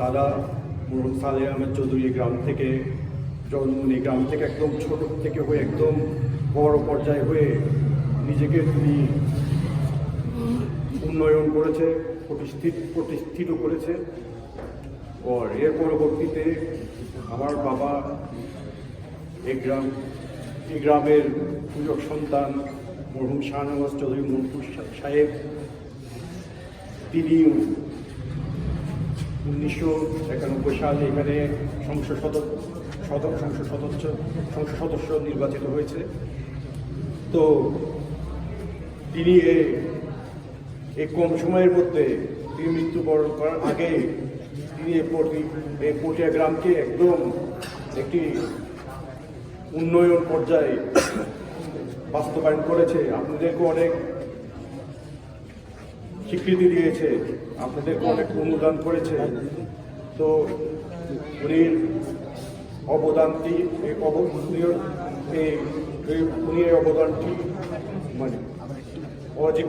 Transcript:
দাদা মোহাম্মদ সালেহ আহমেদ চৌধুরী গ্রাম থেকে জন্মনি গ্রাম থেকে একদম ছোট থেকে হয়ে একদম বড় পর্যায়ে হয়ে নিজেকে তিনি উন্নয়ন করেছে, প্রতিষ্ঠিত প্রতিষ্ঠিত করেছে। আর এর পরবর্তীতে আমার বাবা এই গ্রাম, এই গ্রামের পূজক সন্তান মরহুম শাহনওয়াজ চৌধুরী মনপুর সাহেব তিনি উনিশশো একানব্বই সালে এখানে সংসদ সদস্য সদস্য সংসদ সদস্য সংসদ সদস্য নির্বাচিত হয়েছে। তো তিনি এই কম সময়ের মধ্যে তিনি মৃত্যুবরণ করার আগে তিনি এই পটিয়া গ্রামকে একদম একটি উন্নয়ন পর্যায়ে বাস্তবায়ন করেছে। আপনাদেরকে অনেক স্বীকৃতি দিয়েছে আপনাদেরকে অনেক অনুদান করেছে। তো উনি অবদানটি এই অবদানীয় এই উনি এই অবদানটি মানে অজীব